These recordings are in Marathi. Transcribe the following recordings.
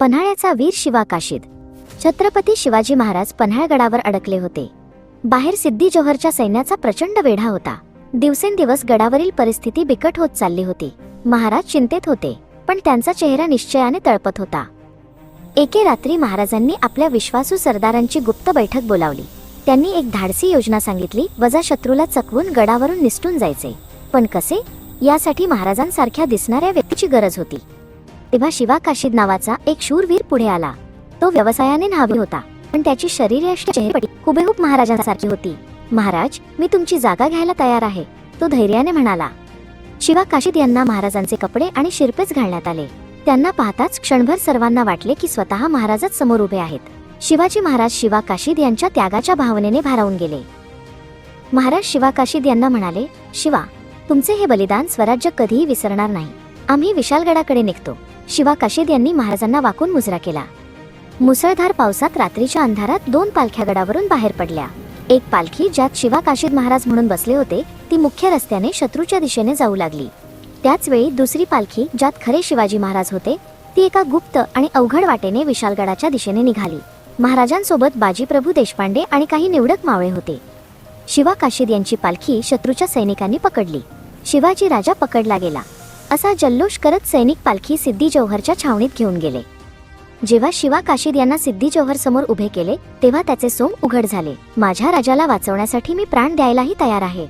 पन्हाळ्याचा वीर शिवा काशीद. छत्रपती शिवाजी महाराज पन्हाळगडावर अडकले होते. बाहेर सिद्धी जोहरच्या सैन्याचा प्रचंड वेढा होता. दिवसेंदिवस गडावरील परिस्थिती बिकट होत चालली होती. महाराज चिंतेत होते पण त्यांचा चेहरा निश्चयाने तळपत होता. एके रात्री महाराजांनी आपल्या विश्वासू सरदारांची गुप्त बैठक बोलावली. त्यांनी एक धाडसी योजना सांगितली वजा शत्रूला चकवून गडावरून निसटून जायचे. पण कसे? यासाठी महाराजांसारख्या दिसणाऱ्या व्यक्तीची गरज होती. तेव्हा शिवा काशीद नावाचा एक शूरवीर पुढे आला. तो व्यवसायाने न्हावी होता पण त्याची शरीरयष्ट चेहरेपटी हुबेहूब महाराजांसारखी होती. महाराज मी तुमची जागा घ्यायला तयार आहे तो धैर्याने म्हणाला. शिवा काशीद यांना महाराजांचे कपडे आणि शिरपेच घालण्यात आले. त्यांना पाहताच क्षणभर सर्वांना वाटले की स्वतः महाराजच समोर उभे आहेत. शिवाजी महाराज शिवा काशीद यांच्या त्यागाच्या भावनेने भारावून गेले. महाराज शिवा काशीद यांना म्हणाले शिवा तुमचे हे बलिदान स्वराज्य कधीही विसरणार नाही. आम्ही विशालगडाकडे निघतो. शिवा काशीद यांनी महाराजांना वाकून मुजरा केला. मुसळधार पावसात रात्रीच्या अंधारात दोन पालख्या गडावरून बाहेर पडल्या. एक पालखी ज्यात शिवा काशीद महाराज म्हणून बसले होते ती मुख्य रस्त्याने शत्रूच्या दिशेने जाऊ लागली. त्याचवेळी दुसरी पालखी ज्यात खरे शिवाजी महाराज होते ती एका गुप्त आणि अवघड वाटेने विशालगडाच्या दिशेने निघाली. महाराजांसोबत बाजीप्रभू देशपांडे आणि काही निवडक मावळे होते. शिवा काशीद यांची पालखी शत्रूच्या सैनिकांनी पकडली. शिवाजी राजा पकडला गेला. असा जल्लोष करत सैनिक पालखी सिद्धी जौहरच्या छावणीत घेऊन गेले. जेव्हा शिवा काशीद यांना सिद्धी जौहर समोर उभे केले तेव्हा त्याचे सोंग उघड झाले. माझ्या राजाला वाचवण्यासाठी मी प्राण द्यायलाही तयार आहे.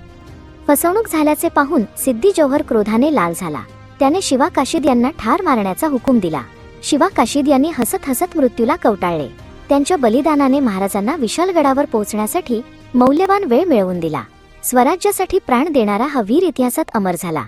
फसवणूक झाल्याचे पाहून सिद्धी जौहर क्रोधाने लाल झाला. त्याने शिवा काशीद यांना ठार मारण्याचा हुकूम दिला. शिवा काशीद यांनी हसत हसत मृत्यूला कवटाळले. त्यांच्या बलिदानाने महाराजांना विशालगडावर पोहोचण्यासाठी मौल्यवान वेळ मिळवून दिला. स्वराज्यासाठी प्राण देणारा हा वीर इतिहासात अमर झाला.